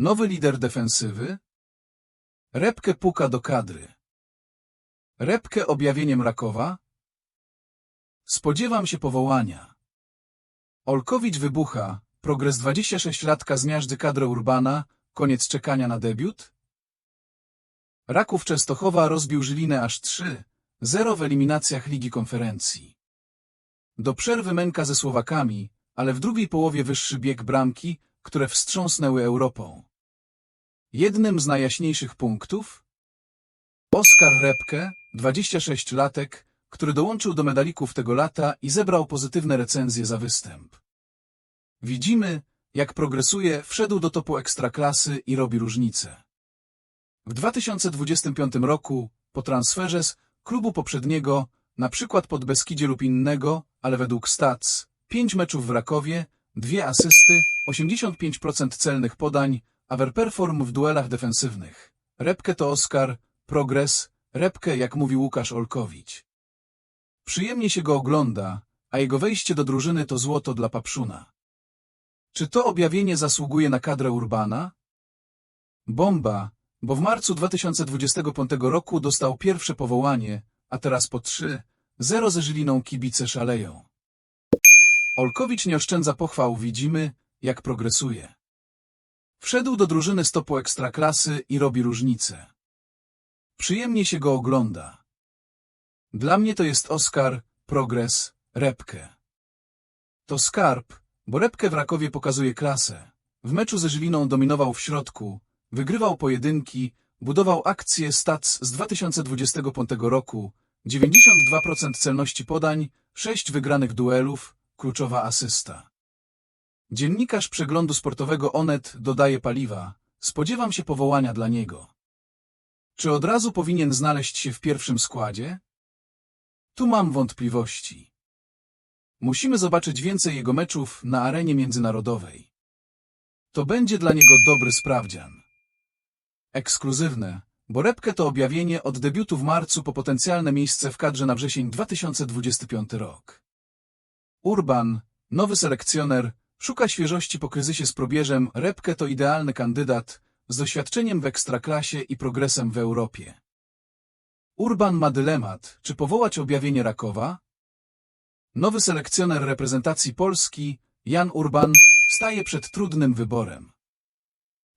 Nowy lider defensywy? Repkę puka do kadry. Repkę objawieniem Rakowa? Spodziewam się powołania. Olkowicz wybucha, progres 26-latka zmiażdży kadrę Urbana, koniec czekania na debiut? Raków Częstochowa rozbił Żylinę aż 3-0 w eliminacjach Ligi Konferencji. Do przerwy męka ze Słowakami, ale w drugiej połowie wyższy bieg bramki, które wstrząsnęły Europą. Jednym z najjaśniejszych punktów? Oskar Repke, 26-latek, który dołączył do medalików tego lata i zebrał pozytywne recenzje za występ. Widzimy, jak progresuje, wszedł do topu ekstraklasy i robi różnicę. W 2025 roku, po transferze z klubu poprzedniego, na przykład pod Beskidzie lub innego, ale według Stats, 5 meczów w Rakowie, dwie asysty, 85% celnych podań, Averperform w duelach defensywnych. Repkę to Oskar, progres, Repkę jak mówi Łukasz Olkowicz. Przyjemnie się go ogląda, a jego wejście do drużyny to złoto dla Papszuna. Czy to objawienie zasługuje na kadrę Urbana? Bomba, bo w marcu 2025 roku dostał pierwsze powołanie, a teraz po 3-0 ze Żyliną kibice szaleją. Olkowicz nie oszczędza pochwał, widzimy, jak progresuje. Wszedł do drużyny stopu ekstraklasy i robi różnicę. Przyjemnie się go ogląda. Dla mnie to jest Oskar, progres, Repkę. To skarb, bo Repkę w Rakowie pokazuje klasę. W meczu ze Żyliną dominował w środku, wygrywał pojedynki, budował akcje stats z 2025 roku, 92% celności podań, 6 wygranych duelów, kluczowa asysta. Dziennikarz przeglądu sportowego Onet dodaje paliwa. Spodziewam się powołania dla niego. Czy od razu powinien znaleźć się w pierwszym składzie? Tu mam wątpliwości. Musimy zobaczyć więcej jego meczów na arenie międzynarodowej. To będzie dla niego dobry sprawdzian. Ekskluzywne, bo Repkę to objawienie od debiutu w marcu po potencjalne miejsce w kadrze na wrzesień 2025 rok. Urban, nowy selekcjoner, szuka świeżości po kryzysie z probierzem, Repkę to idealny kandydat, z doświadczeniem w ekstraklasie i progresem w Europie. Urban ma dylemat, czy powołać objawienie Rakowa? Nowy selekcjoner reprezentacji Polski, Jan Urban, staje przed trudnym wyborem.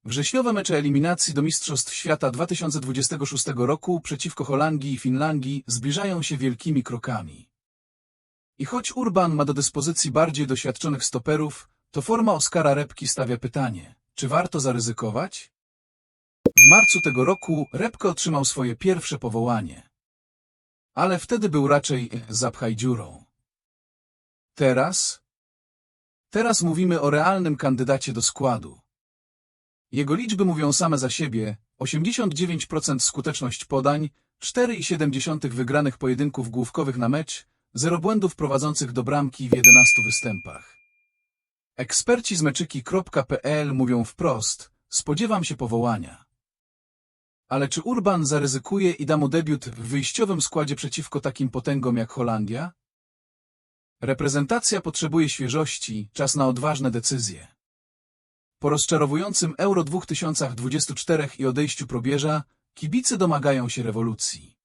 Wrześniowe mecze eliminacji do Mistrzostw Świata 2026 roku przeciwko Holandii i Finlandii zbliżają się wielkimi krokami. I choć Urban ma do dyspozycji bardziej doświadczonych stoperów, to forma Oskara Repki stawia pytanie, czy warto zaryzykować? W marcu tego roku Repkę otrzymał swoje pierwsze powołanie. Ale wtedy był raczej zapchaj dziurą. Teraz? Teraz mówimy o realnym kandydacie do składu. Jego liczby mówią same za siebie, 89% skuteczność podań, 4,7 wygranych pojedynków główkowych na mecz, zero błędów prowadzących do bramki w 11 występach. Eksperci z meczyki.pl mówią wprost, spodziewam się powołania. Ale czy Urban zaryzykuje i da mu debiut w wyjściowym składzie przeciwko takim potęgom jak Holandia? Reprezentacja potrzebuje świeżości, czas na odważne decyzje. Po rozczarowującym Euro 2024 i odejściu probierza, kibice domagają się rewolucji.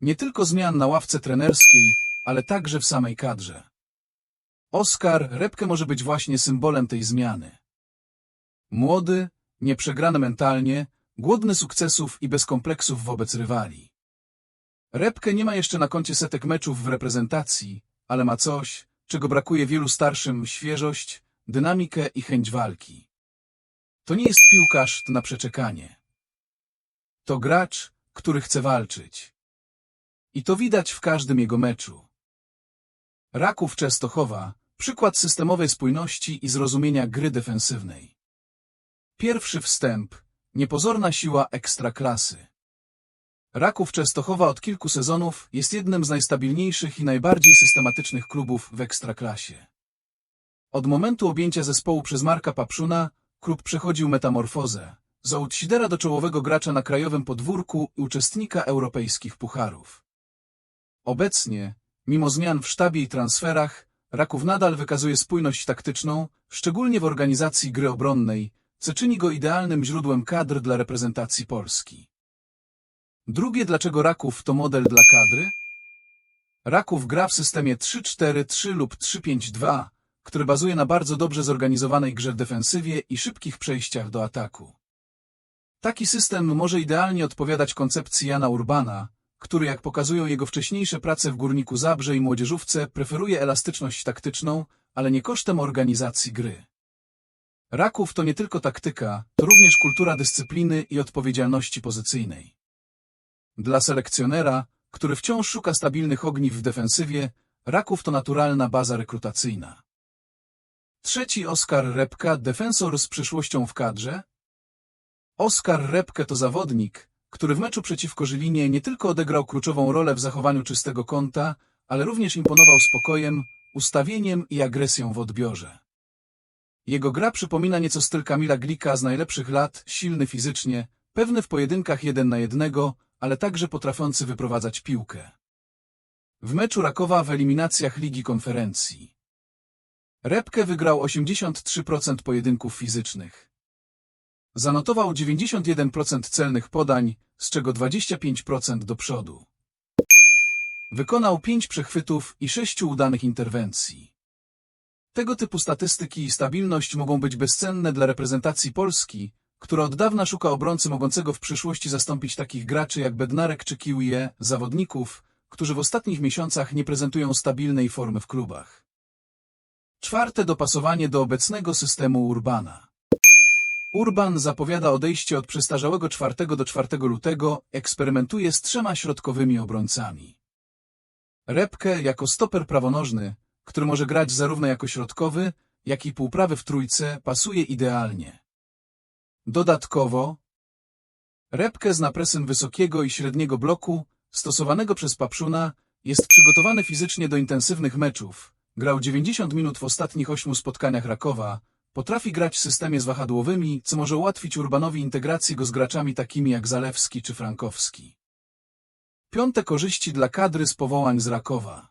Nie tylko zmian na ławce trenerskiej, ale także w samej kadrze. Oskar Repkę może być właśnie symbolem tej zmiany. Młody, nieprzegrany mentalnie, głodny sukcesów i bez kompleksów wobec rywali. Repkę nie ma jeszcze na koncie setek meczów w reprezentacji, ale ma coś, czego brakuje wielu starszym, świeżość, dynamikę i chęć walki. To nie jest piłkarz na przeczekanie. To gracz, który chce walczyć. I to widać w każdym jego meczu. Raków Częstochowa, przykład systemowej spójności i zrozumienia gry defensywnej. Pierwszy wstęp, niepozorna siła ekstraklasy. Raków Częstochowa od kilku sezonów jest jednym z najstabilniejszych i najbardziej systematycznych klubów w ekstraklasie. Od momentu objęcia zespołu przez Marka Papszuna, klub przechodził metamorfozę, z outsidera do czołowego gracza na krajowym podwórku i uczestnika europejskich pucharów. Obecnie, mimo zmian w sztabie i transferach, Raków nadal wykazuje spójność taktyczną, szczególnie w organizacji gry obronnej, co czyni go idealnym źródłem kadr dla reprezentacji Polski. Drugie dlaczego Raków to model dla kadry? Raków gra w systemie 3-4-3 lub 3-5-2, który bazuje na bardzo dobrze zorganizowanej grze w defensywie i szybkich przejściach do ataku. Taki system może idealnie odpowiadać koncepcji Jana Urbana, który, jak pokazują jego wcześniejsze prace w Górniku Zabrze i Młodzieżówce, preferuje elastyczność taktyczną, ale nie kosztem organizacji gry. Raków to nie tylko taktyka, to również kultura dyscypliny i odpowiedzialności pozycyjnej. Dla selekcjonera, który wciąż szuka stabilnych ogniw w defensywie, Raków to naturalna baza rekrutacyjna. Trzeci Oskar Repka, defensor z przyszłością w kadrze. Oskar Repke to zawodnik, który w meczu przeciwko Żylinie nie tylko odegrał kluczową rolę w zachowaniu czystego kąta, ale również imponował spokojem, ustawieniem i agresją w odbiorze. Jego gra przypomina nieco styl Kamila Glika z najlepszych lat, silny fizycznie, pewny w pojedynkach jeden na jednego, ale także potrafiący wyprowadzać piłkę. W meczu Rakowa w eliminacjach Ligi Konferencji. Repke wygrał 83% pojedynków fizycznych. Zanotował 91% celnych podań, z czego 25% do przodu. Wykonał 5 przechwytów i 6 udanych interwencji. Tego typu statystyki i stabilność mogą być bezcenne dla reprezentacji Polski, która od dawna szuka obrońcy mogącego w przyszłości zastąpić takich graczy jak Bednarek czy Kiwie, zawodników, którzy w ostatnich miesiącach nie prezentują stabilnej formy w klubach. Czwarte dopasowanie do obecnego systemu Urbana. Urban zapowiada odejście od przestarzałego 4 do 4 lutego, eksperymentuje z trzema środkowymi obrońcami. Repke jako stoper prawonożny, który może grać zarówno jako środkowy, jak i półprawy w trójce, pasuje idealnie. Dodatkowo, Repke zna presem wysokiego i średniego bloku, stosowanego przez Papszuna, jest przygotowany fizycznie do intensywnych meczów, grał 90 minut w ostatnich ośmiu spotkaniach Rakowa, potrafi grać w systemie z wahadłowymi, co może ułatwić Urbanowi integrację go z graczami takimi jak Zalewski czy Frankowski. Piąte korzyści dla kadry z powołań z Rakowa.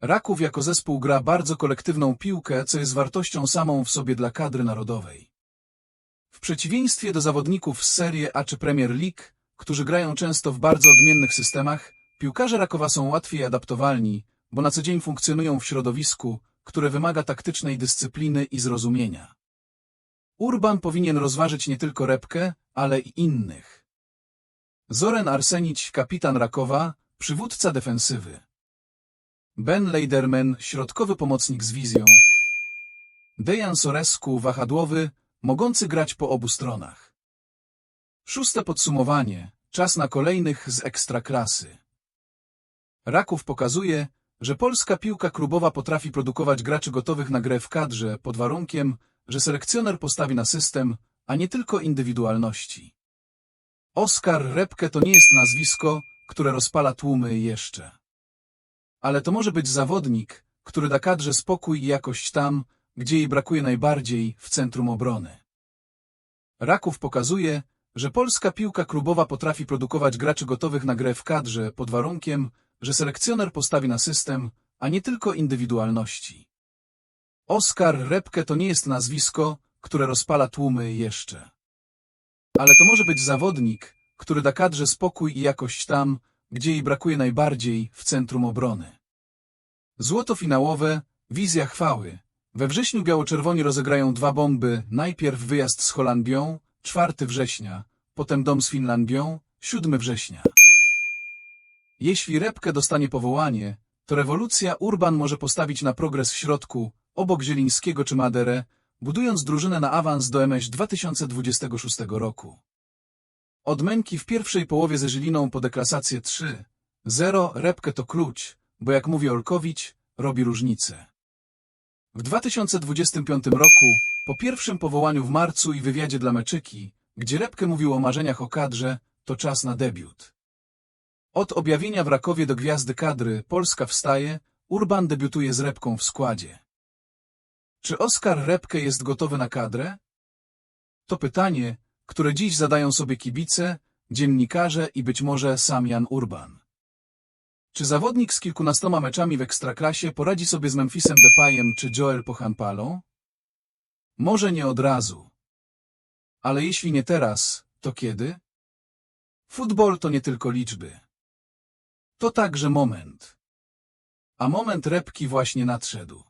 Raków jako zespół gra bardzo kolektywną piłkę, co jest wartością samą w sobie dla kadry narodowej. W przeciwieństwie do zawodników z Serie A czy Premier League, którzy grają często w bardzo odmiennych systemach, piłkarze Rakowa są łatwiej adaptowalni, bo na co dzień funkcjonują w środowisku, które wymaga taktycznej dyscypliny i zrozumienia. Urban powinien rozważyć nie tylko Repkę, ale i innych. Zoren Arsenić, kapitan Rakowa, przywódca defensywy. Ben Leiderman, środkowy pomocnik z wizją. Dejan Sorescu, wahadłowy, mogący grać po obu stronach. Szóste podsumowanie. Czas na kolejnych z ekstraklasy. Raków pokazuje, że polska piłka klubowa potrafi produkować graczy gotowych na grę w kadrze pod warunkiem, że selekcjoner postawi na system, a nie tylko indywidualności. Oskar Repke to nie jest nazwisko, które rozpala tłumy jeszcze. Ale to może być zawodnik, który da kadrze spokój i jakość tam, gdzie jej brakuje najbardziej, w centrum obrony. Raków pokazuje, że polska piłka klubowa potrafi produkować graczy gotowych na grę w kadrze pod warunkiem, że selekcjoner postawi na system, a nie tylko indywidualności. Oskar Repke to nie jest nazwisko, które rozpala tłumy jeszcze. Ale to może być zawodnik, który da kadrze spokój i jakość tam, gdzie jej brakuje najbardziej, w centrum obrony. Złoto finałowe, wizja chwały. We wrześniu biało-czerwoni rozegrają dwa bomby, najpierw wyjazd z Holandią, 4 września, potem dom z Finlandią, 7 września. Jeśli Repkę dostanie powołanie, to rewolucja Urban może postawić na progres w środku, obok Zielińskiego czy Maderę, budując drużynę na awans do MŚ 2026 roku. Od męki w pierwszej połowie ze Żiliną po deklasację 3-0 Repkę to klucz, bo jak mówi Olkowicz, robi różnicę. W 2025 roku, po pierwszym powołaniu w marcu i wywiadzie dla Meczyki, gdzie Repkę mówił o marzeniach o kadrze, to czas na debiut. Od objawienia w Rakowie do gwiazdy kadry Polska wstaje, Urban debiutuje z Repką w składzie. Czy Oskar Repkę jest gotowy na kadrę? To pytanie, które dziś zadają sobie kibice, dziennikarze i być może sam Jan Urban. Czy zawodnik z kilkunastoma meczami w Ekstraklasie poradzi sobie z Memphisem Depayem czy Joel Pochampalą? Może nie od razu. Ale jeśli nie teraz, to kiedy? Futbol to nie tylko liczby. To także moment. A moment repki właśnie nadszedł.